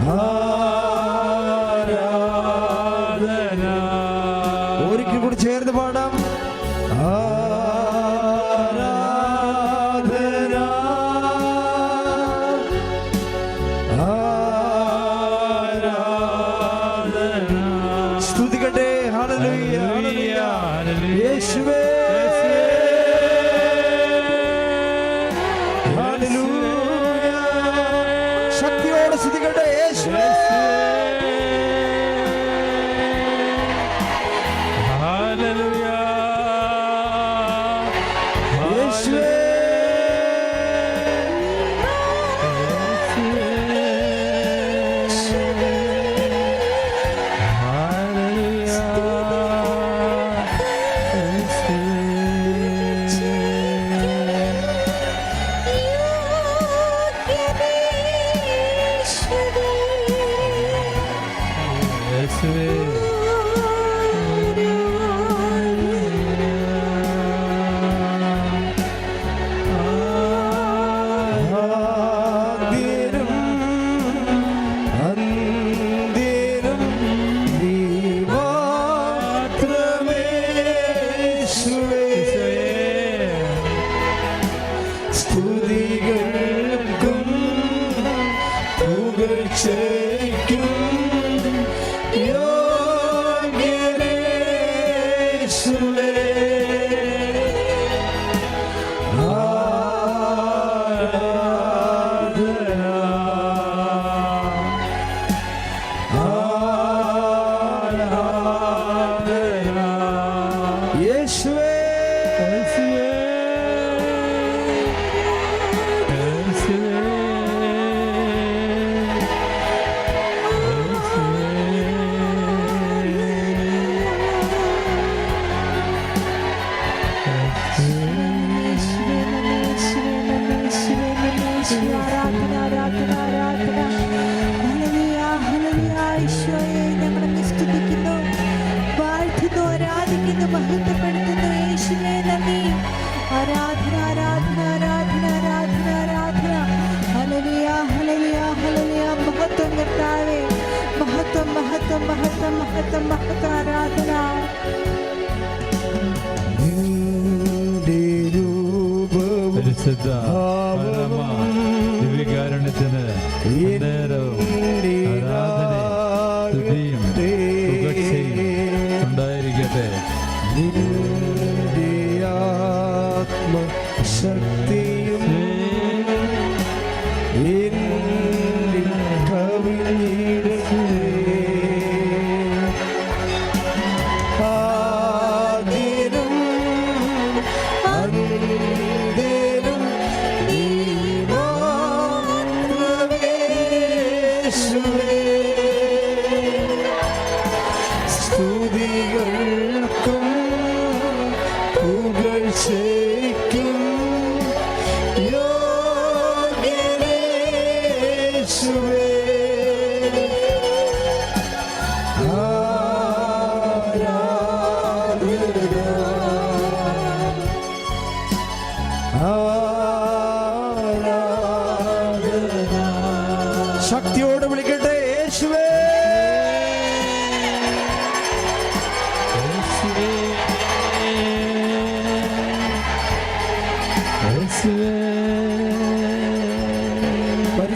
Oh. Slim. the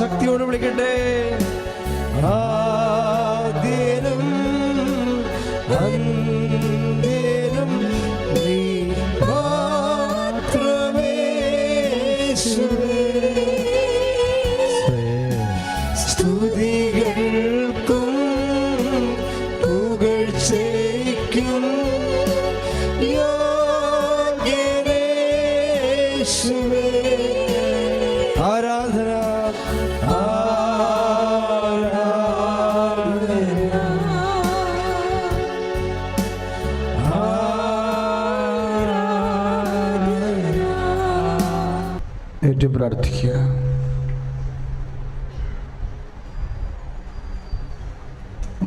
ഭക്തിയോട് വിളിക്കട്ടെ. ആദ്യനും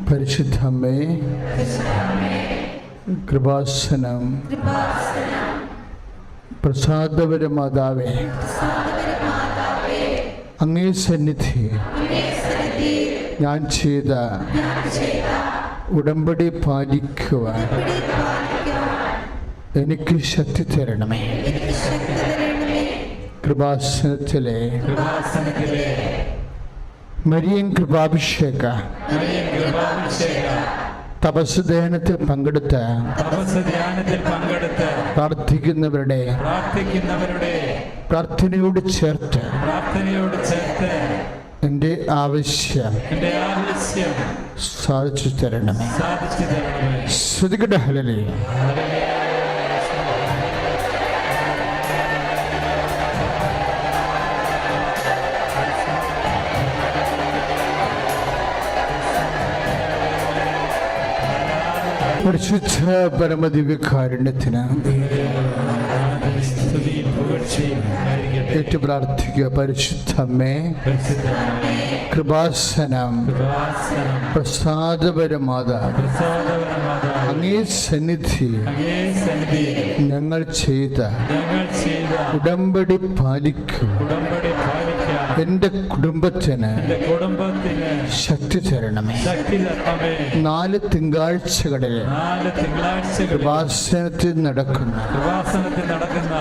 പരിശുദ്ധ അമ്മേ കൃപാസനം പ്രസാദപര മാതാവേ അങ്ങേ സന്നിധി ഞാൻ ചെയ്ത ഉടമ്പടി പാലിക്കുവാൻ എനിക്ക് ശക്തി തരണമേ. കൃപാസനത്തിലെ മരിയൻ കൃപാഭിഷേക. തപസ് ധ്യാനത്തിൽ പങ്കെടുത്ത പ്രാർത്ഥിക്കുന്നവരുടെ പ്രാർത്ഥനയോട് ചേർത്ത് എന്റെ ആവശ്യം എന്റെ ആവശ്യം സാധിച്ചു തരണമേ. സാധിച്ചു ശ്രുതികട ഹലലേ പരിശുദ്ധ പരമദിവ്യകാരുണ്യത്തിന്. ഏറ്റു പ്രാർത്ഥിക്കുക പരിശുദ്ധമേ, കൃപാസനം പ്രസാദപരമാത അങ്ങേ സന്നിധി ഞങ്ങൾ ചെയ്ത ഉടമ്പടി പാലിക്കും എന്റെ കുടുംബത്തിന് എന്റെ കുടുംബത്തിന് ശക്തി തരണമേ. നാല് തിങ്കാഴ്ചകളിൽ കൃപാസനത്തിൽ നടക്കുന്ന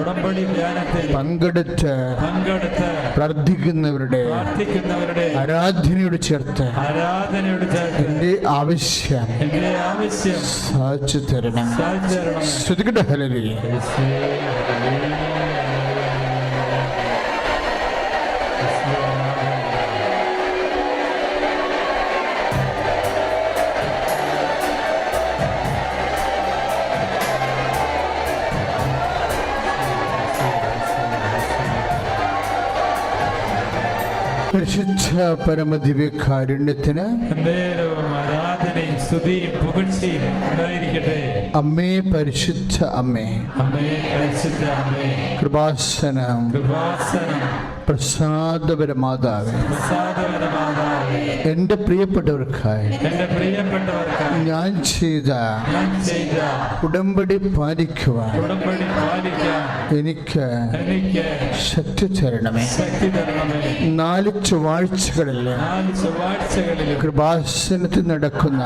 ഉടമ്പടി ധ്യാനത്തിൽ പങ്കെടുത്ത് പങ്കെടുത്ത് പ്രാർത്ഥിക്കുന്നവരുടെ ആരാധനയോട് ചേർത്ത് എന്റെ ആവശ്യം സാധിച്ചു തരണം. സാധിച്ചു തരണമേ പരിശുദ്ധ പരമദിവ്യ കാരുണ്യത്തിന് ആരാധനയും സ്തുതിയും പുകഴ്ചയും ഉണ്ടായിരിക്കട്ടെ. അമ്മേ പരിശുദ്ധ അമ്മേ. അമ്മേ പരിശുദ്ധ അമ്മേ. കൃപാസനം. കൃപാസനം. പ്രസാദപരമാതാവേ. പ്രസാദപരമാതാവേ. എന്റെ പ്രിയപ്പെട്ടവർക്കായി ഞാൻ ചെയ്ത ഉടമ്പടി പാലിക്കുവാൻ എനിക്ക് ശക്തി തരണമേ. നാല് ചൊവ്വാഴ്ചകളിൽ കൃപാസനത്തിൽ നടക്കുന്ന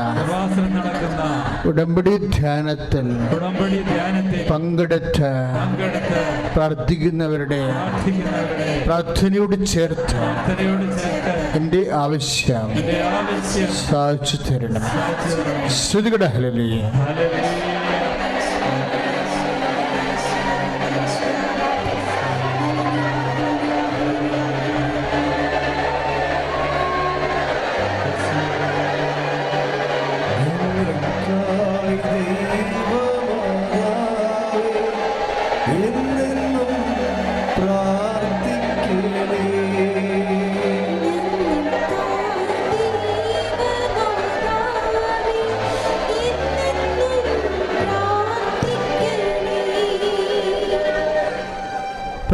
ഉടമ്പടി ധ്യാനത്തിൽ പങ്കെടുത്ത് പ്രാർത്ഥിക്കുന്നവരുടെ പ്രാർത്ഥനയോട് ചേർത്ത് എന്റെ ആവശ്യം സാധിച്ചു തരണം. ശ്രുതികട ഹലലി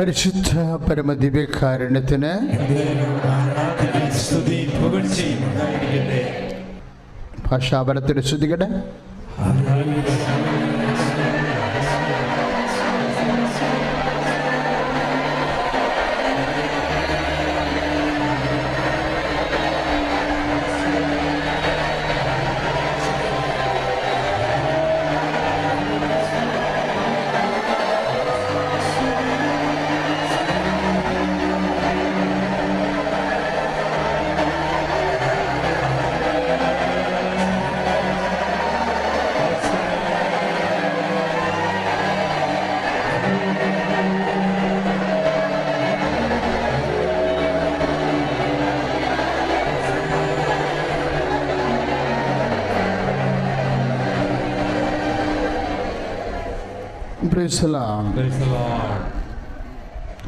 പരിശുദ്ധ പരമദിവ്യകാരുണ്യത്തിന് ഭാഷാപരത്തിന് സ്തുതിയും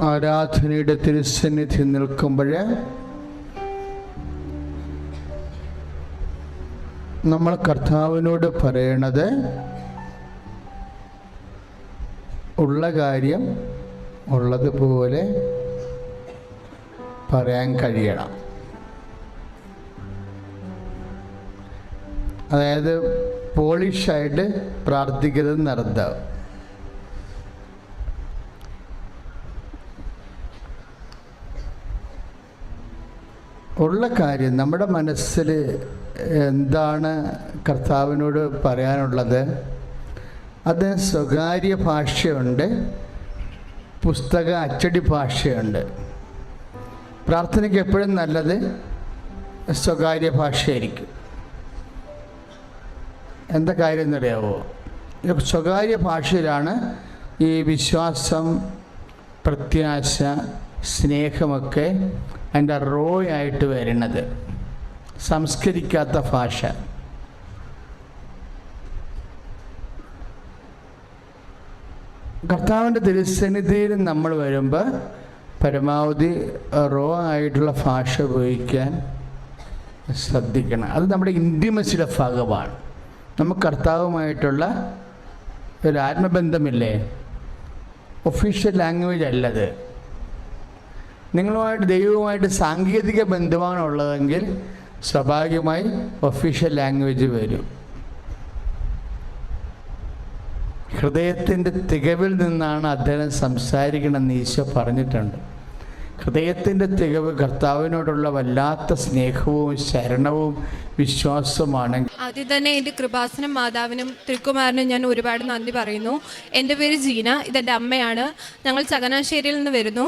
ആരാധനയുടെ തിരുസന്നിധി നിൽക്കുമ്പോൾ നമ്മൾ കർത്താവിനോട് പറയണത് ഉള്ള കാര്യം ഉള്ളതുപോലെ പറയാൻ കഴിയണം. അതായത് പോളിഷായിട്ട് പ്രാർത്ഥിക്കരുത് നടത്താം ഉള്ള കാര്യം നമ്മുടെ മനസ്സിൽ എന്താണ് കർത്താവിനോട് പറയാനുള്ളത്? അത് സ്വകാര്യ ഭാഷയുണ്ട് പുസ്തക അച്ചടി ഭാഷയുണ്ട്. പ്രാർത്ഥനയ്ക്ക് എപ്പോഴും നല്ലത് സ്വകാര്യ ഭാഷയായിരിക്കും. എന്താ കാര്യം എന്നറിയാവോ? സ്വകാര്യ ഭാഷയിലാണ് ഈ വിശ്വാസം പ്രത്യാശ സ്നേഹമൊക്കെ അതിന്റെ റോ ആയിട്ട് വരുന്നത്. സംസ്കരിക്കാത്ത ഭാഷ. കർത്താവിന്റെ തിരുസന്നിധിയിൽ നമ്മൾ വരുമ്പോൾ പരമാവധി റോ ആയിട്ടുള്ള ഭാഷ ഉപയോഗിക്കാൻ ശ്രദ്ധിക്കണം. അത് നമ്മുടെ ഇന്റിമസിയുടെ ഭാഗമാണ്. നമുക്ക് കർത്താവുമായിട്ടുള്ള ഒരു ആത്മബന്ധമില്ലേ? ഒഫീഷ്യൽ ലാംഗ്വേജ് അല്ലത്. നിങ്ങളുമായിട്ട് ദൈവവുമായിട്ട് സാങ്കേതിക ബന്ധമാണ് ഉള്ളതെങ്കിൽ സ്വാഭാവികമായി ഒഫീഷ്യൽ ലാംഗ്വേജ് വരും. ഹൃദയത്തിന്റെ തികവിൽ നിന്നാണ് അദ്ദേഹം സംസാരിക്കണമെന്ന് ഈശോ പറഞ്ഞിട്ടുണ്ട്. ഹൃദയത്തിന്റെ തികവ് കർത്താവിനോടുള്ള വല്ലാത്ത സ്നേഹവും ശരണവും വിശ്വാസവുമാണ് ആദ്യം തന്നെ എന്റെ കൃപാസനം മാതാവിനും തിരുക്കുമാരനും ഞാൻ ഒരുപാട് നന്ദി പറയുന്നു. എന്റെ പേര് ജീന ഇതെന്റെ അമ്മയാണ്. ഞങ്ങൾ ചങ്ങനാശ്ശേരിയിൽ നിന്ന് വരുന്നു.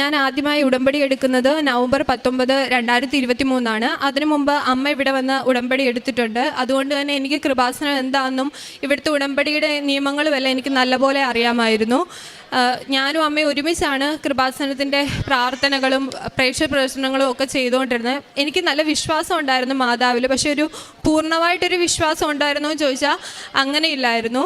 ഞാൻ ആദ്യമായി ഉടമ്പടി എടുക്കുന്നത് നവംബർ പത്തൊമ്പത് രണ്ടായിരത്തി ഇരുപത്തി മൂന്നാണ് അതിനു മുമ്പ് അമ്മ ഇവിടെ വന്ന് ഉടമ്പടി എടുത്തിട്ടുണ്ട്. അതുകൊണ്ട് തന്നെ എനിക്ക് കൃപാസനം എന്താണെന്നും ഇവിടുത്തെ ഉടമ്പടിയുടെ നിയമങ്ങളുമെല്ലാം എനിക്ക് നല്ലപോലെ അറിയാമായിരുന്നു. ഞാനും അമ്മയും ഒരുമിച്ചാണ് കൃപാസനത്തിന്റെ പ്രാർത്ഥനകളും പ്രേക്ഷക പ്രദർശനങ്ങളും ഒക്കെ ചെയ്തുകൊണ്ടിരുന്നത്. എനിക്ക് നല്ല വിശ്വാസം ഉണ്ടായിരുന്നു മാതാവിൽ പക്ഷെ ഒരു പൂർണമായിട്ടൊരു വിശ്വാസം ഉണ്ടായിരുന്നോ എന്ന് ചോദിച്ചാൽ അങ്ങനെയില്ലായിരുന്നു ഇല്ലായിരുന്നു.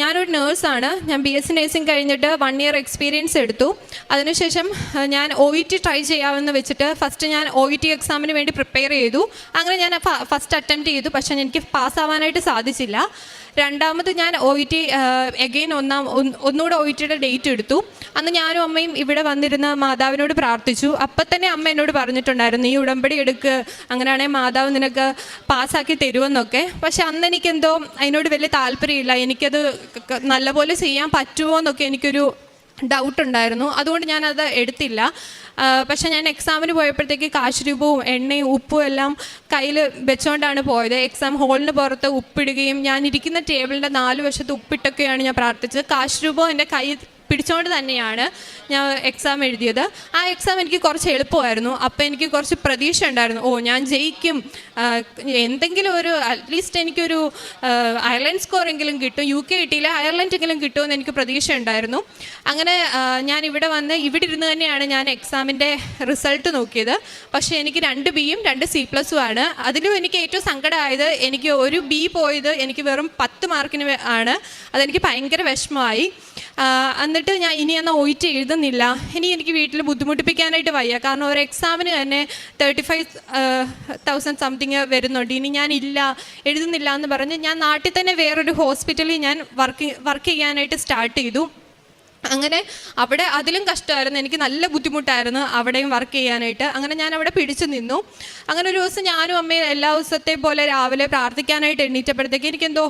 ഞാനൊരു നേഴ്സാണ്. ഞാൻ ബി എസ് സി നേഴ്സിംഗ് കഴിഞ്ഞിട്ട് വൺ ഇയർ എക്സ്പീരിയൻസ് എടുത്തു. അതിനുശേഷം ഞാൻ ഒ ഇ ടി ട്രൈ ചെയ്യാമെന്ന് വെച്ചിട്ട് ഫസ്റ്റ് ഞാൻ ഒ ഇ ടി എക്സാമിന് വേണ്ടി പ്രിപ്പയർ ചെയ്തു. അങ്ങനെ ഞാൻ ഫസ്റ്റ് അറ്റംപ്റ്റ് ചെയ്തു. പക്ഷേ എനിക്ക് പാസ്സാവാനായിട്ട് സാധിച്ചില്ല. രണ്ടാമത് ഞാൻ ഒ ഇ ടി എഗെയിൻ ഒന്നാം ഒന്നുകൂടെ ഒ ഇ ടിയുടെ ഡേറ്റ് എടുത്തു. അന്ന് ഞാനും അമ്മയും ഇവിടെ വന്നിരുന്ന മാതാവിനോട് പ്രാർത്ഥിച്ചു. അപ്പം തന്നെ അമ്മ എന്നോട് പറഞ്ഞിട്ടുണ്ടായിരുന്നു ഈ ഉടമ്പടി എടുക്കുക അങ്ങനെയാണെങ്കിൽ മാതാവ് നിനക്ക് പാസ്സാക്കി തരുമെന്നൊക്കെ. പക്ഷെ അന്ന് എനിക്കെന്തോ അതിനോട് വലിയ താല്പര്യമില്ല. എനിക്കത് നല്ലപോലെ ചെയ്യാൻ പറ്റുമോ എന്നൊക്കെ എനിക്കൊരു ഡൗട്ട് ഉണ്ടായിരുന്നു. അതുകൊണ്ട് ഞാനത് എടുത്തില്ല. പക്ഷേ ഞാൻ എക്സാമിന് പോയപ്പോഴത്തേക്ക് കാശ് രൂപവും എണ്ണയും ഉപ്പും എല്ലാം കയ്യിൽ വെച്ചുകൊണ്ടാണ് പോയത്. എക്സാം ഹോളിന് പുറത്ത് ഉപ്പിടുകയും ഞാൻ ഇരിക്കുന്ന ടേബിളിന്റെ നാല് വശത്ത് ഉപ്പിട്ടൊക്കെയാണ് ഞാൻ പ്രാർത്ഥിച്ചത്. കാശ് രൂപവും എന്റെ കൈ പിടിച്ചുകൊണ്ട് തന്നെയാണ്. ഞാൻ എക്സാം എഴുതിയത്. ആ എക്സാം എനിക്ക് കുറച്ച് എളുപ്പമായിരുന്നു. അപ്പോൾ എനിക്ക് കുറച്ച് പ്രതീക്ഷ ഉണ്ടായിരുന്നു. ഓ ഞാൻ ജയിക്കും. എന്തെങ്കിലും ഒരു അറ്റ്ലീസ്റ്റ് എനിക്കൊരു അയർലൻഡ് സ്കോർ എങ്കിലും കിട്ടും. യു കെ കിട്ടിയില്ല അയർലൻഡെങ്കിലും കിട്ടുമെന്ന് എനിക്ക് പ്രതീക്ഷ ഉണ്ടായിരുന്നു. അങ്ങനെ ഞാൻ ഇവിടെ വന്ന് ഇവിടെ ഇരുന്ന് തന്നെയാണ് ഞാൻ എക്സാമിന്റെ റിസൾട്ട് നോക്കിയത്. പക്ഷേ എനിക്ക് രണ്ട് ബിയും രണ്ട് സി പ്ലസും ആണ്. അതിലും എനിക്ക് ഏറ്റവും സങ്കടമായത് എനിക്ക് ഒരു ബി പോയത് എനിക്ക് വെറും പത്ത് മാർക്കിന് ആണ്. അതെനിക്ക് ഭയങ്കര വിഷമമായി. എന്നിട്ട് ഞാൻ ഇനി എന്നാൽ ഒയിറ്റ് ടി എഴുതുന്നില്ല ഇനി എനിക്ക് വീട്ടിൽ ബുദ്ധിമുട്ടിപ്പിക്കാനായിട്ട് വയ്യ. കാരണം ഒരു എക്സാമിന് തന്നെ തേർട്ടി ഫൈവ് തൗസൻഡ് സംതിങ് വരുന്നുണ്ട്. ഇനി ഞാൻ ഇല്ല എഴുതുന്നില്ല എന്ന് പറഞ്ഞ് ഞാൻ നാട്ടിൽ തന്നെ വേറൊരു ഹോസ്പിറ്റലിൽ ഞാൻ വർക്ക് വർക്ക് ചെയ്യാനായിട്ട് സ്റ്റാർട്ട് ചെയ്തു. അങ്ങനെ അവിടെ അതിലും കഷ്ടമായിരുന്നു. എനിക്ക് നല്ല ബുദ്ധിമുട്ടായിരുന്നു അവിടെയും വർക്ക് ചെയ്യാനായിട്ട്. അങ്ങനെ ഞാൻ അവിടെ പിടിച്ചു നിന്നു. അങ്ങനെ ഒരു ദിവസം ഞാനും അമ്മയും എല്ലാ ദിവസത്തെ പോലെ രാവിലെ പ്രാർത്ഥിക്കാനായിട്ട് എണ്ണീറ്റപ്പോഴത്തേക്ക് എനിക്കെന്തോ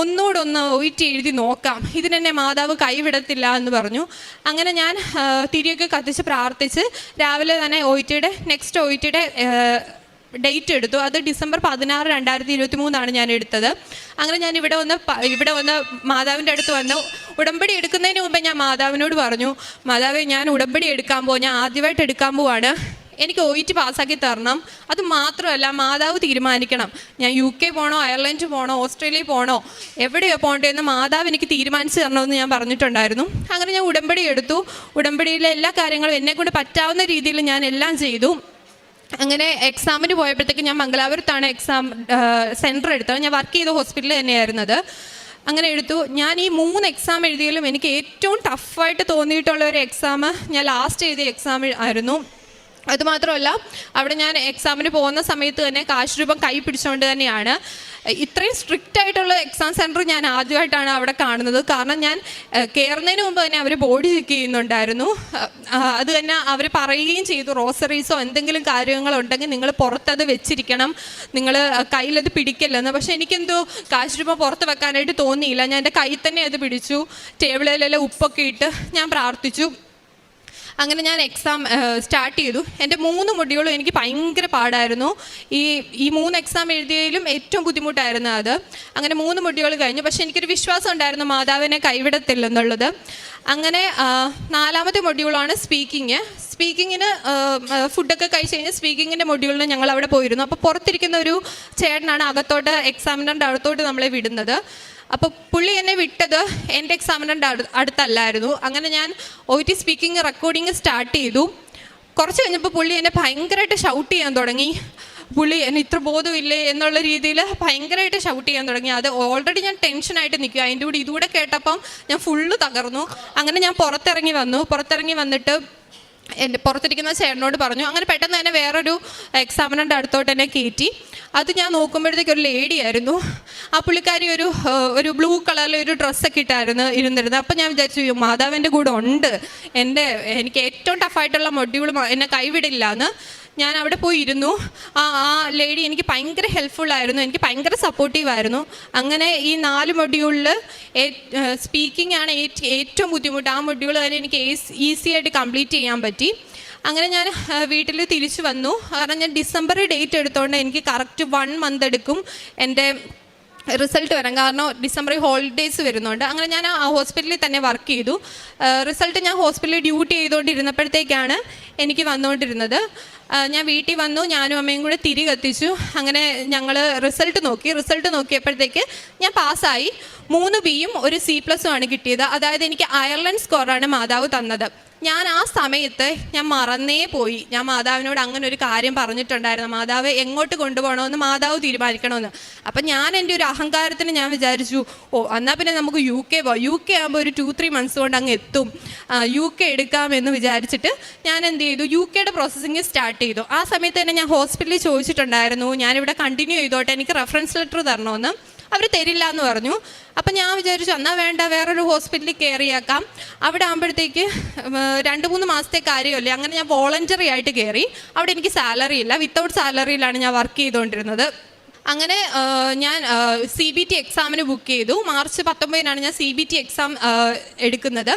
ഒന്നുകൂടെ ഒന്ന് ഒയിറ്റ് എഴുതി നോക്കാം. ഇതിനെന്നെ മാതാവ് കൈവിടത്തില്ല എന്ന് പറഞ്ഞു. അങ്ങനെ ഞാൻ തിരിയൊക്കെ കത്തിച്ച് പ്രാർത്ഥിച്ച് രാവിലെ തന്നെ ഒയിറ്റിയുടെ നെക്സ്റ്റ് ഒയിറ്റിയുടെ ഡേറ്റ് എടുത്തു. അത് ഡിസംബർ പതിനാറ് രണ്ടായിരത്തി ഇരുപത്തി മൂന്നാണ് ഞാൻ എടുത്തത്. അങ്ങനെ ഞാൻ ഇവിടെ വന്ന് ഇവിടെ വന്ന് മാതാവിന്റെ അടുത്ത് വന്ന്. ഉടമ്പടി എടുക്കുന്നതിന് മുമ്പേ ഞാൻ മാതാവിനോട് പറഞ്ഞു മാതാവേ ഞാൻ ഉടമ്പടി എടുക്കാൻ പോകും ഞാൻ ആദ്യമായിട്ട് എടുക്കാൻ പോവാണ്. എനിക്ക് ഒ ടി പാസ്സാക്കി തരണം. അത് മാത്രമല്ല മാതാവ് തീരുമാനിക്കണം. ഞാൻ യു കെ പോകണോ അയർലൻഡ് പോകണോ ഓസ്ട്രേലിയ പോകണോ എവിടെയോ പോകേണ്ടതെന്ന് മാതാവ് എനിക്ക് തീരുമാനിച്ച് തരണമെന്ന് ഞാൻ പറഞ്ഞിട്ടുണ്ടായിരുന്നു. അങ്ങനെ ഞാൻ ഉടമ്പടി എടുത്തു. ഉടമ്പടിയിലെ എല്ലാ കാര്യങ്ങളും എന്നെക്കൊണ്ട് പറ്റാവുന്ന രീതിയിൽ ഞാൻ എല്ലാം ചെയ്തു. അങ്ങനെ എക്സാമിന് പോയപ്പോഴത്തേക്ക് ഞാൻ മംഗലാപുരത്താണ് എക്സാം സെന്റർ എടുത്തത്. ഞാൻ വർക്ക് ചെയ്ത ഹോസ്പിറ്റലിൽ തന്നെയായിരുന്നത് അങ്ങനെ എടുത്തു. ഞാൻ ഈ മൂന്ന് എക്സാം എഴുതിയാലും എനിക്ക് ഏറ്റവും ടഫായിട്ട് തോന്നിയിട്ടുള്ള ഒരു എക്സാം ഞാൻ ലാസ്റ്റ് എഴുതിയ എക്സാം ആയിരുന്നു. അതുമാത്രമല്ല അവിടെ ഞാൻ എക്സാമിന് പോകുന്ന സമയത്ത് തന്നെ കാശ് രൂപം കൈ പിടിച്ചുകൊണ്ട് തന്നെയാണ്. ഇത്രയും സ്ട്രിക്റ്റ് ആയിട്ടുള്ള എക്സാം സെന്റർ ഞാൻ ആദ്യമായിട്ടാണ് അവിടെ കാണുന്നത്. കാരണം ഞാൻ കയറുന്നതിന് മുമ്പ് തന്നെ അവർ ബോഡി ചെക്ക് ചെയ്യുന്നുണ്ടായിരുന്നു. അത് തന്നെ അവർ പറയുകയും ചെയ്തു റോസറീസോ എന്തെങ്കിലും കാര്യങ്ങളുണ്ടെങ്കിൽ നിങ്ങൾ പുറത്തത് വെച്ചിരിക്കണം. നിങ്ങൾ കയ്യിലത് പിടിക്കല്ലെന്ന്. പക്ഷേ എനിക്കെന്തോ കാശ് രൂപ പുറത്ത് വെക്കാനായിട്ട് തോന്നിയില്ല. ഞാൻ എന്റെ കൈ തന്നെ അത് പിടിച്ചു ടേബിളിലെല്ലാം ഉപ്പൊക്കെ ഇട്ട് ഞാൻ പ്രാർത്ഥിച്ചു. അങ്ങനെ ഞാൻ എക്സാം സ്റ്റാർട്ട് ചെയ്തു. എന്റെ മൂന്ന് മൊഡ്യൂളും എനിക്ക് ഭയങ്കര പാടായിരുന്നു. ഈ ഈ മൂന്ന് എക്സാം എഴുതിയതിലും ഏറ്റവും ബുദ്ധിമുട്ടായിരുന്നു അത്. അങ്ങനെ മൂന്ന് മൊഡ്യൂൾ കഴിഞ്ഞു. പക്ഷേ എനിക്കൊരു വിശ്വാസം ഉണ്ടായിരുന്നു മാതാവിനെ കൈവിടത്തില്ലെന്നുള്ളത്. അങ്ങനെ നാലാമത്തെ മൊഡ്യൂളാണ് സ്പീക്കിങ് സ്പീക്കിങ്ങിന് ഫുഡൊക്കെ കഴിച്ച് കഴിഞ്ഞ് സ്പീക്കിങ്ങിന്റെ മൊഡ്യൂളിന് ഞങ്ങൾ അവിടെ പോയിരുന്നു. അപ്പോൾ പുറത്തിരിക്കുന്ന ഒരു ചേട്ടനാണ് അകത്തോട്ട് എക്സാമിനറിന്റെ അകത്തോട്ട് നമ്മളെ വിടുന്നത്. അപ്പോൾ പുള്ളി എന്നെ വിട്ടത് എന്റെ എക്സാമിനന്റെ അടു അടുത്തല്ലായിരുന്നു. അങ്ങനെ ഞാൻ O T speaking recording start ചെയ്തു. കുറച്ച് കഴിഞ്ഞപ്പോൾ പുള്ളി എന്നെ ഭയങ്കരമായിട്ട് ഷൗട്ട് ചെയ്യാൻ തുടങ്ങി. പുള്ളി എന്നെ ഇത്ര ബോധമില്ലേ എന്നുള്ള രീതിയിൽ ഭയങ്കരമായിട്ട് ഷൗട്ട് ചെയ്യാൻ തുടങ്ങി. അത് ഓൾറെഡി ഞാൻ ടെൻഷനായിട്ട് നിൽക്കുക. അതിന്റെ കൂടെ ഇതുകൂടെ കേട്ടപ്പം ഞാൻ ഫുള്ള് തകർന്നു. അങ്ങനെ ഞാൻ പുറത്തിറങ്ങി വന്നു. പുറത്തിറങ്ങി വന്നിട്ട് എന്റെ പുറത്തിരിക്കുന്ന ചേട്ടനോട് പറഞ്ഞു അങ്ങനെ പെട്ടെന്ന് തന്നെ വേറൊരു എക്സാമിനന്റെ അടുത്തോട്ട് തന്നെ കയറ്റി. അത് ഞാൻ നോക്കുമ്പോഴത്തേക്ക് ഒരു ലേഡി ആയിരുന്നു. ആ പുള്ളിക്കാരി ഒരു ഒരു ബ്ലൂ കളറിൽ ഒരു ഡ്രസ്സൊക്കെ ഇട്ടായിരുന്നു ഇരുന്നിരുന്നത്. അപ്പം ഞാൻ വിചാരിച്ചു "അയ്യോ, മാതാവിന്റെ കൂടെ ഉണ്ട്. എന്റെ എനിക്ക് ഏറ്റവും ടഫായിട്ടുള്ള മൊഡ്യൂൾ എന്നെ കൈവിടില്ല എന്ന്. ഞാൻ അവിടെ പോയി ഇരുന്നു ആ ആ ലേഡി എനിക്ക് ഭയങ്കര ആയിരുന്നു. എനിക്ക് ഭയങ്കര സപ്പോർട്ടീവ് ആയിരുന്നു. അങ്ങനെ ഈ നാല് മൊഡ്യൂളിൽ സ്പീക്കിംഗ് ആണ് ഏറ്റവും ബുദ്ധിമുട്ട്. ആ മൊഡ്യൂൾ തന്നെ എനിക്ക് ഈസി ആയിട്ട് കംപ്ലീറ്റ് ചെയ്യാൻ പറ്റി. അങ്ങനെ ഞാൻ വീട്ടിൽ തിരിച്ചു വന്നു. കാരണം ഞാൻ ഡിസംബർ ഡേറ്റ് എടുത്തുകൊണ്ട് എനിക്ക് കറക്റ്റ് വൺ മന്ത് എടുക്കും എന്റെ റിസൾട്ട് വരാൻ. കാരണം ഡിസംബറിൽ ഹോളിഡേയ്സ് വരുന്നുണ്ട്. അങ്ങനെ ഞാൻ ആ ഹോസ്പിറ്റലിൽ തന്നെ വർക്ക് ചെയ്തു. റിസൾട്ട് ഞാൻ ഹോസ്പിറ്റലിൽ ഡ്യൂട്ടി ചെയ്തുകൊണ്ടിരുന്നപ്പോഴത്തേക്കാണ് എനിക്ക് വന്നുകൊണ്ടിരുന്നത് ഞാൻ വീട്ടിൽ വന്നു ഞാനും അമ്മയും കൂടെ തിരി കത്തിച്ചു. അങ്ങനെ ഞങ്ങൾ റിസൾട്ട് നോക്കി. റിസൾട്ട് നോക്കിയപ്പോഴത്തേക്ക് ഞാൻ പാസ്സായി. മൂന്ന് ബിയും ഒരു സി പ്ലസും ആണ് കിട്ടിയത്. അതായത് എനിക്ക് അയർലൻഡ് സ്കോറാണ് മാതാവ് തന്നത്. ഞാൻ ആ സമയത്ത് ഞാൻ മറന്നേ പോയി. ഞാൻ മാതാവിനോട് അങ്ങനെ ഒരു കാര്യം പറഞ്ഞിട്ടുണ്ടായിരുന്നു. മാതാവ് എങ്ങോട്ട് കൊണ്ടുപോകണമെന്ന് മാതാവ് തീരുമാനിക്കണമെന്ന്. അപ്പം ഞാൻ എന്റെ ഒരു അഹങ്കാരത്തിന് ഞാൻ വിചാരിച്ചു ഓ എന്നാൽ പിന്നെ നമുക്ക് യു കെ പോകാം യു കെ ആകുമ്പോൾ ഒരു ടു ത്രീ മന്ത്സ് കൊണ്ട് അങ്ങ് എത്തും. യു കെ എടുക്കാമെന്ന് വിചാരിച്ചിട്ട് ഞാൻ എന്ത് ചെയ്തു? യു കെയുടെ പ്രോസസ്സിങ് സ്റ്റാർട്ട് ചെയ്തു. ആ സമയത്ത് തന്നെ ഞാൻ ഹോസ്പിറ്റലിൽ ചോദിച്ചിട്ടുണ്ടായിരുന്നു ഞാനിവിടെ കണ്ടിന്യൂ ചെയ്തോട്ടെ എനിക്ക് റെഫറൻസ് ലെറ്റർ തരണമെന്ന്. അവർ തരില്ല എന്ന് പറഞ്ഞു. അപ്പം ഞാൻ വിചാരിച്ചു എന്നാൽ വേണ്ട വേറൊരു ഹോസ്പിറ്റലിൽ കയറിയാക്കാം അവിടെ ആകുമ്പോഴത്തേക്ക് രണ്ട് മൂന്ന് മാസത്തെ കാര്യമല്ലേ അങ്ങനെ ഞാൻ വോളണ്ടറി ആയിട്ട് കയറി അവിടെ എനിക്ക് സാലറി ഇല്ല വിത്തൗട്ട് സാലറിയിലാണ് ഞാൻ വർക്ക് ചെയ്തുകൊണ്ടിരുന്നത് അങ്ങനെ ഞാൻ സി ബി ടി എക്സാമിന് ബുക്ക് ചെയ്തു. മാർച്ച് പത്തൊമ്പതിനാണ് ഞാൻ സി ബി ടി എക്സാം എടുക്കുന്നത്.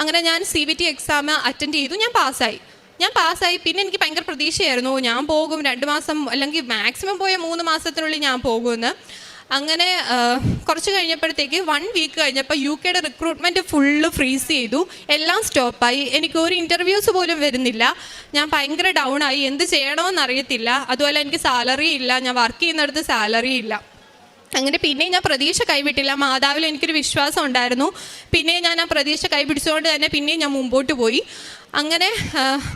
അങ്ങനെ ഞാൻ C B T exam attend ചെയ്തു. ഞാൻ പാസ്സായി ഞാൻ പാസ്സായി. പിന്നെ എനിക്ക് ഭയങ്കര പ്രതീക്ഷയായിരുന്നു. ഞാൻ പോകും രണ്ട് മാസം അല്ലെങ്കിൽ മാക്സിമം പോയ മൂന്ന് മാസത്തിനുള്ളിൽ ഞാൻ പോകുമെന്ന്. അങ്ങനെ കുറച്ച് കഴിഞ്ഞപ്പോഴത്തേക്ക് വൺ വീക്ക് കഴിഞ്ഞപ്പോൾ യു കെയുടെ റിക്രൂട്ട്മെന്റ് ഫുള്ള് ഫ്രീസ് ചെയ്തു. എല്ലാം സ്റ്റോപ്പായി എനിക്ക് ഒരു ഇന്റർവ്യൂസ് പോലും വരുന്നില്ല. ഞാൻ ഭയങ്കര ഡൗൺ ആയി. എന്ത് ചെയ്യണമെന്ന് അറിയത്തില്ല. അതുപോലെ എനിക്ക് സാലറി ഇല്ല. ഞാൻ വർക്ക് ചെയ്യുന്നിടത്ത് സാലറി ഇല്ല. അങ്ങനെ പിന്നെ ഞാൻ പ്രതീക്ഷ കൈവിട്ടില്ല. മാതാവിൽ എനിക്കൊരു വിശ്വാസം ഉണ്ടായിരുന്നു. പിന്നെ ഞാൻ ആ പ്രതീക്ഷ കൈപിടിച്ചുകൊണ്ട് തന്നെ പിന്നെ ഞാൻ മുമ്പോട്ട് പോയി. അങ്ങനെ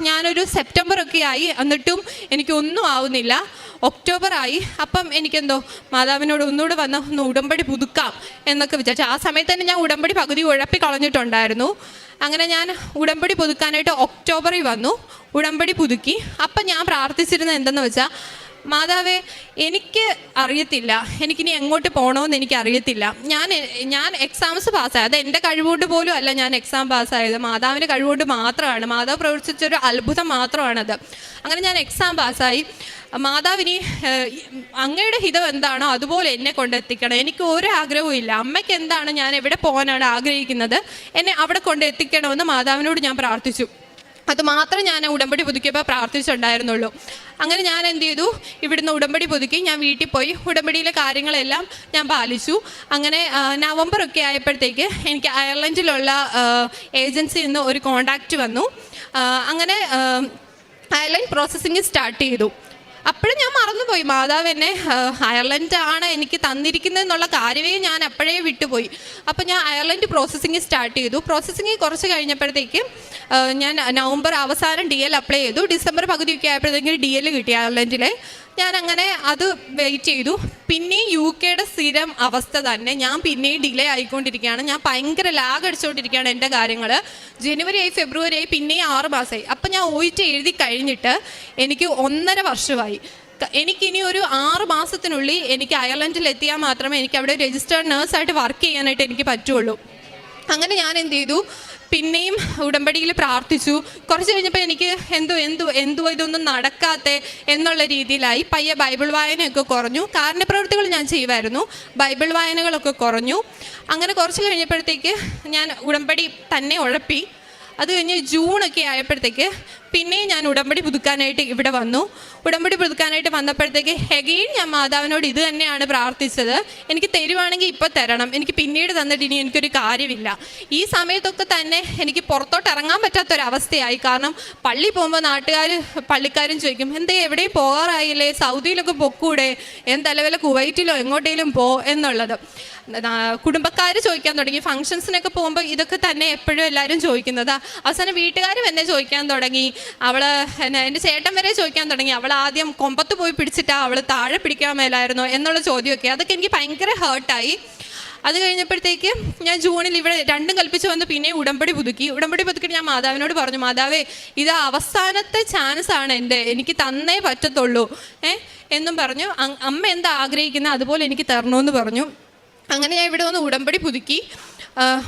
ഞാനൊരു സെപ്റ്റംബർ ഒക്കെ ആയി. എന്നിട്ടും എനിക്കൊന്നും ആവുന്നില്ല. ഒക്ടോബർ ആയി. അപ്പം എനിക്കെന്തോ മാതാവിനോട് ഒന്നുകൂടെ വന്ന് ഒന്ന് ഉടമ്പടി പുതുക്കാം എന്നൊക്കെ വിചാരിച്ചു. ആ സമയത്ത് തന്നെ ഞാൻ ഉടമ്പടി പകുതി ഉഴപ്പി കളഞ്ഞിട്ടുണ്ടായിരുന്നു. അങ്ങനെ ഞാൻ ഉടമ്പടി പുതുക്കാനായിട്ട് ഒക്ടോബറിൽ വന്നു. ഉടമ്പടി പുതുക്കി. അപ്പം ഞാൻ പ്രാർത്ഥിച്ചിരുന്നത് എന്തെന്ന് വെച്ചാൽ മാതാവേ എനിക്ക് അറിയത്തില്ല. എനിക്കിനി എങ്ങോട്ട് പോകണമെന്ന് എനിക്ക് അറിയത്തില്ല ഞാൻ ഞാൻ എക്സാംസ് പാസ്സായത് അത് എന്റെ കഴിവുകൊണ്ട് പോലും അല്ല ഞാൻ എക്സാം പാസ്സായത് മാതാവിന്റെ കഴിവുകൊണ്ട് മാത്രമാണ്. മാതാവ് പ്രവർത്തിച്ചൊരു അത്ഭുതം മാത്രമാണത്. അങ്ങനെ ഞാൻ എക്സാം പാസ്സായി മാതാവിനി അങ്ങയുടെ ഹിതം എന്താണോ അതുപോലെ എന്നെ കൊണ്ടെത്തിക്കണം. എനിക്ക് ഒരു ആഗ്രഹവും ഇല്ല. അമ്മയ്ക്ക് എന്താണ് ഞാൻ എവിടെ പോകാനാണ് ആഗ്രഹിക്കുന്നത്? എന്നെ അവിടെ കൊണ്ടെത്തിക്കണമെന്ന് മാതാവിനോട് ഞാൻ പ്രാർത്ഥിച്ചു. അത് മാത്രം ഞാൻ ഉടമ്പടി പുതുക്കിയപ്പോൾ പ്രാർത്ഥിച്ചിട്ടുണ്ടായിരുന്നുള്ളൂ അങ്ങനെ ഞാൻ എന്ത് ചെയ്തു? ഇവിടുന്ന് ഉടമ്പടി പുതുക്കി ഞാൻ വീട്ടിൽ പോയി. ഉടമ്പടിയിലെ കാര്യങ്ങളെല്ലാം ഞാൻ പാലിച്ചു. അങ്ങനെ നവംബർ ഒക്കെ ആയപ്പോഴത്തേക്ക് എനിക്ക് അയർലൻഡിലുള്ള ഏജൻസിയിൽ നിന്ന് ഒരു കോണ്ടാക്റ്റ് വന്നു. അങ്ങനെ അയർലൻഡ് പ്രോസസ്സിങ് സ്റ്റാർട്ട് ചെയ്തു. അപ്പോഴും ഞാൻ മറന്നുപോയി. മാതാവ് എന്നെ അയർലൻഡാണ് എനിക്ക് തന്നിരിക്കുന്നത് എന്നുള്ള കാര്യമേ ഞാൻ അപ്പോഴേ വിട്ടുപോയി. അപ്പോൾ ഞാൻ അയർലൻഡ് പ്രോസസ്സിങ് സ്റ്റാർട്ട് ചെയ്തു. പ്രോസസ്സിങ് കുറച്ച് കഴിഞ്ഞപ്പോഴത്തേക്ക് ഞാൻ നവംബർ അവസാനം ഡി എൽ അപ്ലൈ ചെയ്തു. ഡിസംബർ പകുതിയൊക്കെ ആയപ്പോഴത്തേക്കും ഡി എൽ കിട്ടി അയർലൻഡിലെ. ഞാൻ അങ്ങനെ അത് വെയിറ്റ് ചെയ്തു. പിന്നെയും യു കെയുടെ സ്ഥിരം അവസ്ഥ തന്നെ. ഞാൻ പിന്നെയും ഡിലേ ആയിക്കൊണ്ടിരിക്കുകയാണ്. ഞാൻ ഭയങ്കര ലാഗ് അടിച്ചുകൊണ്ടിരിക്കുകയാണ് എന്റെ കാര്യങ്ങൾ ജനുവരി ആയി ഫെബ്രുവരി ആയി പിന്നെയും ആറ് മാസമായി അപ്പം ഞാൻ ഒയിറ്റ് എഴുതി കഴിഞ്ഞിട്ട് എനിക്ക് ഒന്നര വർഷമായി. എനിക്കിനി ഒരു ആറ് മാസത്തിനുള്ളിൽ എനിക്ക് അയർലൻഡിൽ എത്തിയാൽ മാത്രമേ എനിക്ക് അവിടെ രജിസ്റ്റേർഡ് നേഴ്സായിട്ട് വർക്ക് ചെയ്യാനായിട്ട് എനിക്ക് പറ്റുള്ളൂ. അങ്ങനെ ഞാൻ എന്ത് ചെയ്തു? പിന്നെയും ഉടമ്പടിയിൽ പ്രാർത്ഥിച്ചു. കുറച്ച് കഴിഞ്ഞപ്പോൾ എനിക്ക് എന്തോ എന്തോ എന്തോ ഇതൊന്നും നടക്കാത്ത? എന്നുള്ള രീതിയിലായി പയ്യെ ബൈബിൾ വായനയൊക്കെ കുറഞ്ഞു. കാരണപ്രവൃത്തികൾ ഞാൻ ചെയ്യുമായിരുന്നു. ബൈബിൾ വായനകളൊക്കെ കുറഞ്ഞു. അങ്ങനെ കുറച്ച് കഴിഞ്ഞപ്പോഴത്തേക്ക് ഞാൻ ഉടമ്പടി തന്നെ ഉഴപ്പി. അത് കഴിഞ്ഞ് ജൂണൊക്കെ ആയപ്പോഴത്തേക്ക് പിന്നെയും ഞാൻ ഉടമ്പടി പുതുക്കാനായിട്ട് ഇവിടെ വന്നു. ഉടമ്പടി പുതുക്കാനായിട്ട് വന്നപ്പോഴത്തേക്ക് ഹെഗെയിൻ ഞാൻ മാതാവിനോട് ഇത് തന്നെയാണ് പ്രാർത്ഥിച്ചത്. എനിക്ക് തരുവാണെങ്കിൽ ഇപ്പോൾ തരണം. എനിക്ക് പിന്നീട് തന്നിട്ട് ഇനി എനിക്കൊരു കാര്യമില്ല. ഈ സമയത്തൊക്കെ തന്നെ എനിക്ക് പുറത്തോട്ട് ഇറങ്ങാൻ പറ്റാത്തൊരവസ്ഥയായി. കാരണം പള്ളി പോകുമ്പോൾ നാട്ടുകാർ പള്ളിക്കാരും ചോദിക്കും എന്തേ എവിടെയും പോകാറായില്ലേ? സൗദിയിലൊക്കെ പൊക്കൂടെ? എന്തലവല കുവൈറ്റിലോ? എങ്ങോട്ടേലും പോ. എന്നുള്ളത്. കുടുംബക്കാർ ചോദിക്കാൻ തുടങ്ങി. ഫംഗ്ഷൻസിനൊക്കെ പോകുമ്പോൾ ഇതൊക്കെ തന്നെ എപ്പോഴും എല്ലാവരും ചോദിക്കുന്നത്. അവസാനം വീട്ടുകാരും എന്നെ ചോദിക്കാൻ തുടങ്ങി. അവൾ എന്നെ എന്റെ ചേട്ടൻ വരെ ചോദിക്കാൻ തുടങ്ങി. അവൾ ആദ്യം കൊമ്പത്ത് പോയി പിടിച്ചിട്ടാ അവൾ താഴെ പിടിക്കാൻ മേലായിരുന്നു എന്നുള്ള ചോദ്യമൊക്കെ. അതൊക്കെ എനിക്ക് ഭയങ്കര ഹേർട്ടായി അത് കഴിഞ്ഞപ്പോഴത്തേക്ക് ഞാൻ ജൂണിൽ ഇവിടെ രണ്ടും കൽപ്പിച്ച് വന്ന് പിന്നെ ഉടമ്പടി പുതുക്കി. ഉടമ്പടി പുതുക്കിയിട്ട് ഞാൻ മാതാവിനോട് പറഞ്ഞു മാതാവേ ഇത് അവസാനത്തെ ചാൻസ് ആണ് എന്റെ. എനിക്ക് തന്നേ പറ്റത്തുള്ളൂ. ഏ എന്നും പറഞ്ഞു. അമ്മ എന്താ ആഗ്രഹിക്കുന്നത് അതുപോലെ എനിക്ക് തരണമെന്ന് പറഞ്ഞു. അങ്ങനെ ഞാൻ ഇവിടെ വന്ന് ഉടമ്പടി പുതുക്കി.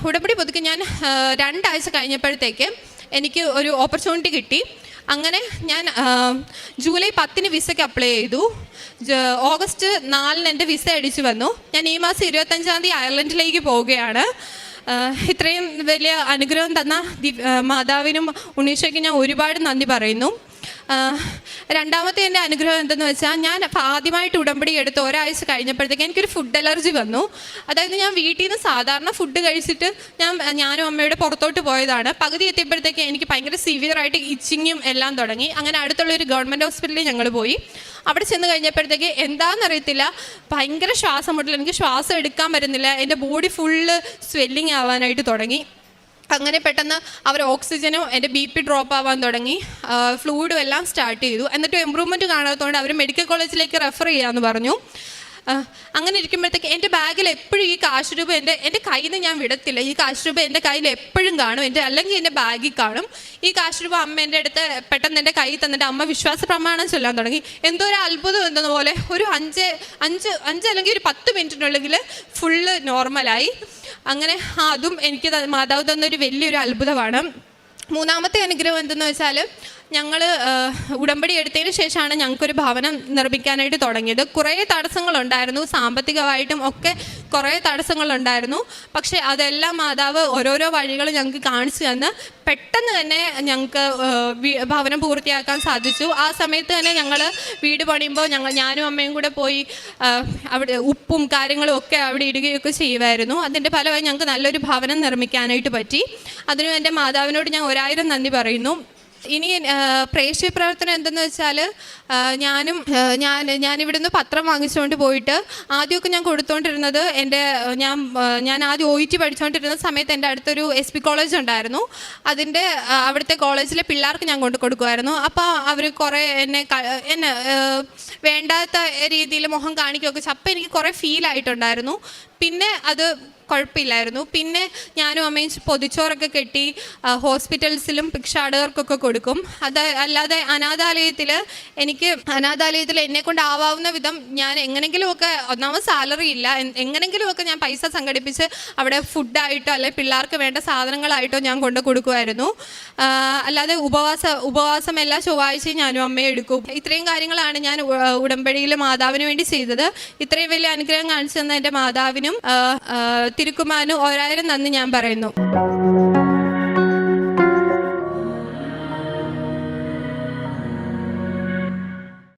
ഉടമ്പടി പുതുക്കി ഞാൻ രണ്ടാഴ്ച കഴിഞ്ഞപ്പോഴത്തേക്ക് എനിക്ക് ഒരു ഓപ്പർച്യൂണിറ്റി കിട്ടി. അങ്ങനെ ഞാൻ ജൂലൈ പത്തിന് വിസയ്ക്ക് അപ്ലൈ ചെയ്തു. ഓഗസ്റ്റ് നാലിന് എന്റെ വിസ അടിച്ചു വന്നു. ഞാൻ ഈ മാസം ഇരുപത്തഞ്ചാം തീയതി അയർലൻഡിലേക്ക് പോവുകയാണ്. ഇത്രയും വലിയ അനുഗ്രഹം തന്ന മാതാവിനും ഉണ്ണീശയ്ക്കും ഞാൻ ഒരുപാട് നന്ദി പറയുന്നു. രണ്ടാമത്തെ എന്റെ അനുഗ്രഹം എന്തെന്ന് വെച്ചാൽ ഞാൻ ആദ്യമായിട്ട് ഉടമ്പടി എടുത്ത് ഒരാഴ്ച കഴിഞ്ഞപ്പോഴത്തേക്ക് എനിക്കൊരു ഫുഡ് അലർജി വന്നു. അതായത് ഞാൻ വീട്ടിൽ നിന്ന് സാധാരണ ഫുഡ് കഴിച്ചിട്ട് ഞാൻ ഞാനും അമ്മയുടെ പുറത്തോട്ട് പോയതാണ്. പകുതി എത്തിയപ്പോഴത്തേക്ക് എനിക്ക് ഭയങ്കര സിവിയറായിട്ട് ഇച്ചിങ്ങും എല്ലാം തുടങ്ങി. അങ്ങനെ അടുത്തുള്ള ഒരു ഗവൺമെന്റ് ഹോസ്പിറ്റലിൽ ഞങ്ങൾ പോയി. അവിടെ ചെന്ന് കഴിഞ്ഞപ്പോഴത്തേക്ക് എന്താണെന്നറിയത്തില്ല ഭയങ്കര ശ്വാസം മുട്ടൽ എനിക്ക് ശ്വാസം എടുക്കാൻ പറ്റുന്നില്ല. എന്റെ ബോഡി ഫുള്ള് സ്വെല്ലിങ് ആവാനായിട്ട് തുടങ്ങി. അങ്ങനെ പെട്ടെന്ന് അവർ ഓക്സിജനും എന്റെ ബി പി ഡ്രോപ്പ് ആവാൻ തുടങ്ങി. ഫ്ലൂയിഡും എല്ലാം സ്റ്റാർട്ട് ചെയ്തു. എന്നിട്ട് ഇമ്പ്രൂവ്മെന്റ് കാണാത്തതുകൊണ്ട് അവർ മെഡിക്കൽ കോളേജിലേക്ക് റെഫർ ചെയ്യാമെന്ന് പറഞ്ഞു. അങ്ങനെ ഇരിക്കുമ്പോഴത്തേക്ക് എന്റെ ബാഗിൽ എപ്പോഴും ഈ കാശ് രൂപ എന്റെ എന്റെ കയ്യിൽ നിന്ന് ഞാൻ വിടത്തില്ല. ഈ കാശ് രൂപ എന്റെ കയ്യിൽ എപ്പോഴും കാണും. എന്റെ അല്ലെങ്കിൽ എന്റെ ബാഗിൽ കാണും. ഈ കാശ് രൂപ അമ്മ എന്റെ അടുത്ത് പെട്ടെന്ന് എന്റെ കയ്യിൽ തന്നിട്ട് അമ്മ വിശ്വാസ പ്രമാണം ചൊല്ലാൻ തുടങ്ങി. എന്തോ ഒരു അത്ഭുതം എന്തെന്ന പോലെ ഒരു അഞ്ച് അഞ്ച് അഞ്ച് അല്ലെങ്കിൽ ഒരു പത്ത് മിനിറ്റിനുള്ളിൽ ഫുള്ള് നോർമലായി അങ്ങനെ അതും എനിക്ക് മാതാവ് തന്നൊരു വലിയൊരു അത്ഭുതമാണ്. മൂന്നാമത്തെ അനുഗ്രഹം എന്തെന്ന് വെച്ചാൽ ഞങ്ങൾ ഉടമ്പടി എടുത്തതിന് ശേഷമാണ് ഞങ്ങൾക്കൊരു ഭവനം നിർമ്മിക്കാനായിട്ട് തുടങ്ങിയത്. കുറേ തടസ്സങ്ങളുണ്ടായിരുന്നു സാമ്പത്തികമായിട്ടും ഒക്കെ കുറേ തടസ്സങ്ങളുണ്ടായിരുന്നു. പക്ഷേ അതെല്ലാം മാതാവ് ഓരോരോ വഴികൾ ഞങ്ങൾക്ക് കാണിച്ചു തന്ന് പെട്ടെന്ന് തന്നെ ഞങ്ങൾക്ക് ഭവനം പൂർത്തിയാക്കാൻ സാധിച്ചു. ആ സമയത്ത് തന്നെ ഞങ്ങൾ വീട് പണിയുമ്പോൾ ഞങ്ങൾ ഞാനും അമ്മയും കൂടെ പോയി അവിടെ ഉപ്പും കാര്യങ്ങളും ഒക്കെ അവിടെ ഇടുകയൊക്കെ ചെയ്യുമായിരുന്നു. അതിന്റെ ഫലമായി ഞങ്ങൾക്ക് നല്ലൊരു ഭവനം നിർമ്മിക്കാനായിട്ട് പറ്റി. അതിനു എന്റെ മാതാവിനോട് ഞാൻ ഒരായിരം നന്ദി പറയുന്നു. ഇനി പ്രേക്ഷക പ്രവർത്തനം എന്തെന്ന് വെച്ചാൽ ഞാനും ഞാൻ ഇവിടുന്ന് പത്രം വാങ്ങിച്ചുകൊണ്ട് പോയിട്ട് ആദ്യമൊക്കെ ഞാൻ കൊടുത്തുകൊണ്ടിരുന്നത് എന്റെ ഞാൻ ഞാൻ ആദ്യം ഒ ടി പഠിച്ചുകൊണ്ടിരുന്ന സമയത്ത് എന്റെ അടുത്തൊരു എസ് പി കോളേജ് ഉണ്ടായിരുന്നു. അതിന്റെ അവിടുത്തെ കോളേജിലെ പിള്ളേർക്ക് ഞാൻ കൊണ്ട് കൊടുക്കുമായിരുന്നു അപ്പോൾ അവർ കുറേ എന്നെ എന്നെ വേണ്ടാത്ത രീതിയിൽ മുഖം കാണിക്കുകയൊക്കെ അപ്പം എനിക്ക് കുറേ ഫീൽ ആയിട്ടുണ്ടായിരുന്നു. പിന്നെ അത് കുഴപ്പമില്ലായിരുന്നു. പിന്നെ ഞാനും അമ്മയും പൊതിച്ചോറൊക്കെ കെട്ടി ഹോസ്പിറ്റൽസിലും ഭിക്ഷാടകർക്കൊക്കെ കൊടുക്കും. അത് അല്ലാതെ അനാഥാലയത്തിൽ എനിക്ക് അനാഥാലയത്തിൽ എന്നെ കൊണ്ട് ആവാവുന്ന വിധം ഞാൻ എങ്ങനെങ്കിലുമൊക്കെ ഒന്നാമത് സാലറി ഇല്ല. എങ്ങനെങ്കിലുമൊക്കെ ഞാൻ പൈസ സംഘടിപ്പിച്ച് അവിടെ ഫുഡായിട്ടോ അല്ലെങ്കിൽ പിള്ളേർക്ക് വേണ്ട സാധനങ്ങളായിട്ടോ ഞാൻ കൊണ്ട് കൊടുക്കുമായിരുന്നു. അല്ലാതെ ഉപവാസ ഉപവാസം എല്ലാ ചൊവ്വാഴ്ചയും ഞാനും അമ്മയും എടുക്കും. ഇത്രയും കാര്യങ്ങളാണ് ഞാൻ ഉടമ്പടിയിൽ മാതാവിന് വേണ്ടി ചെയ്തത്. ഇത്രയും വലിയ അനുഗ്രഹം കാണിച്ചു തന്ന എന്റെ മാതാവിനും തിരുക്കുമാരനും ഒരായിരം നന്ദി ഞാൻ പറയുന്നു.